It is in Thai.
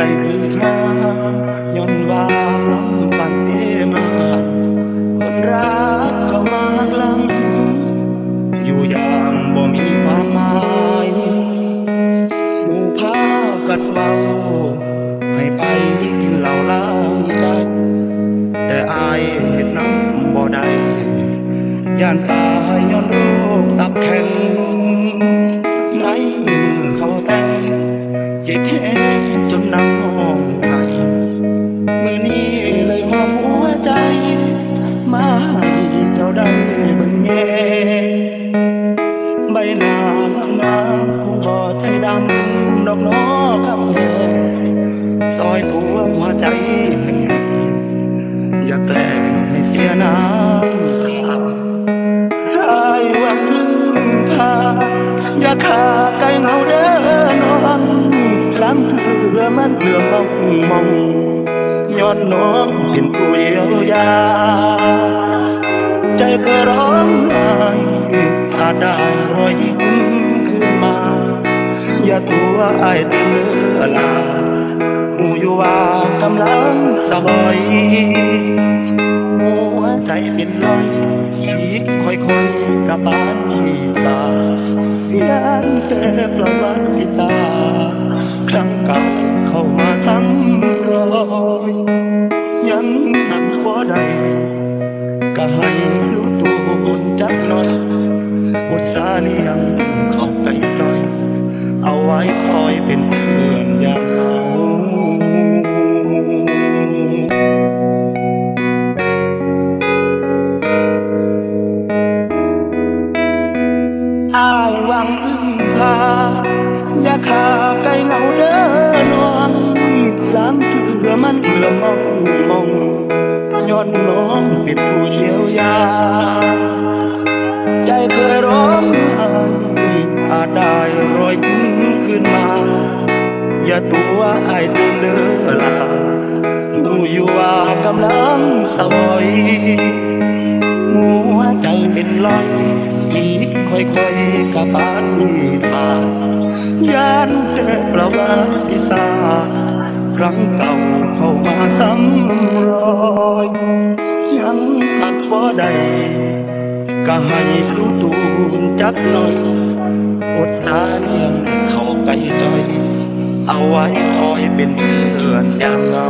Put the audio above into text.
ใจคือข้าย้อนว่างำฟันเอมาคนรักเขามาหลัง อยู่อย่างบ่มีความหมายหมู่พากัดเบาให้ไปกินเหล่าล้างใจแต่อายเห็นน้ำบ่ได้ย่านตา มาให้เจ้าได้เบิ่งแยใบหน้างามๆคงบ่ใจดำดอกน้อคำแพงซอยผัวหัวใจ อย่าแกล้งให้เสียน้ำตายวันพาอย่าขาไกลเงาเด้อนอนลำเถือมันเกลืองมองมองย้อนน้องเป็นผู้เยียวยา ตัวไอายเตือนเลือลาหูอยู่ว่ากำลังสบอยหัวใจเป็นรอยอีกค่อยๆกับบ้านมีตาย่านแต่ประวัติศาสตร์ครั้งเก่าเข้ามาซ้ำรอยยังหักบ่ได้ก็ให้รู้ตัวจักหน่อยอุตสาห์เลี้ยงเข้าใกล้หน่อ อายหวังพึ่งพาอย่าขาไกลเหงาเด้อนอนล้ำเถือมันเกลือมองมองย้อนน้องเป็นผู้เยียวยา ใจเคยร้องไห้อาจได้รอยยิ้มขึ้นมา อย่าตัวอายตื่นเลือลาดูอยู่ว่ากำลังสวยหัวใจเป็นรอย ค่อยๆกับปานมีตายานเจอประวัติศาสตร์ครั้งเก่าเข้ามาซ้ำรอยยังหักบ่ได้ก็ให้รู้ตูนจักหน่อยอดสาเลี้ยงเข้าใกล้จอย เอาไว้คอยเป็นเพื่อนอย่างเงา